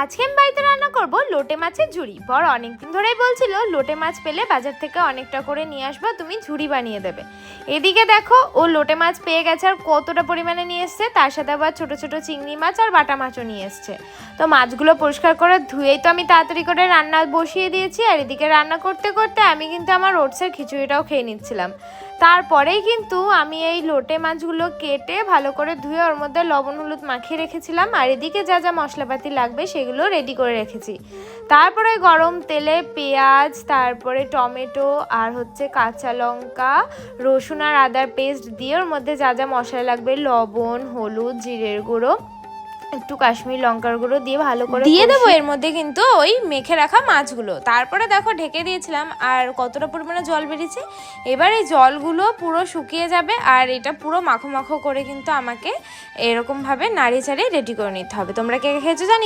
আজকে আমি বাড়িতে রান্না করব লোটে মাছের ঝুড়ি। বড় অনেকদিন ধরেই বলছিল, লোটে মাছ পেলে বাজার থেকে অনেকটা করে নিয়ে আসবা, তুমি ঝুড়ি বানিয়ে দেবে। এদিকে দেখো, ও লোটে মাছ পেয়ে গেছে আর কতটা পরিমাণে নিয়ে এসছে, তার সাথে আবার ছোট ছোট চিংড়ি মাছ আর বাটা মাছও নিয়ে এসছে। তো মাছগুলো পরিষ্কার করে ধুয়েই তো আমি তাড়াতাড়ি করে রান্না বসিয়ে দিয়েছি, আর এদিকে রান্না করতে করতে আমি কিন্তু আমার ওটসের খিচুড়িটাও খেয়ে নিচ্ছিলাম। তারপরেই কিন্তু আমি এই লোটে মাছগুলো কেটে ভালো করে ধুয়ে ওর মধ্যে লবণ, হলুদ মাখিয়ে রেখেছিলাম। আর এদিকে যা যা মশলাপাতি লাগবে সেগুলো রেডি করে রেখেছি। তারপরে গরম তেলে পেঁয়াজ, তারপরে টমেটো আর হচ্ছে কাঁচা লঙ্কা, রসুন আর আদার পেস্ট দিয়ে ওর মধ্যে যা যা মশলা লাগবে, লবণ, হলুদ, জিরের গুঁড়ো একটু কাশ্মীর লঙ্কার গুঁড়ো দিয়ে ভালো করে দিয়ে দেবো এর মধ্যে কিন্তু ওই মেখে রাখা মাছগুলো। তারপরে দেখো ঢেকে দিয়েছিলাম আর কতটা পরিমাণে জল বেরিয়েছে। এবার এই জলগুলো পুরো শুকিয়ে যাবে আর এটা পুরো মাখো মাখো করে কিন্তু আমাকে এরকমভাবে নাড়িয়ে চাড়িয়ে রেডি করে নিতে হবে। তোমরা কে কে খেয়েছো জানি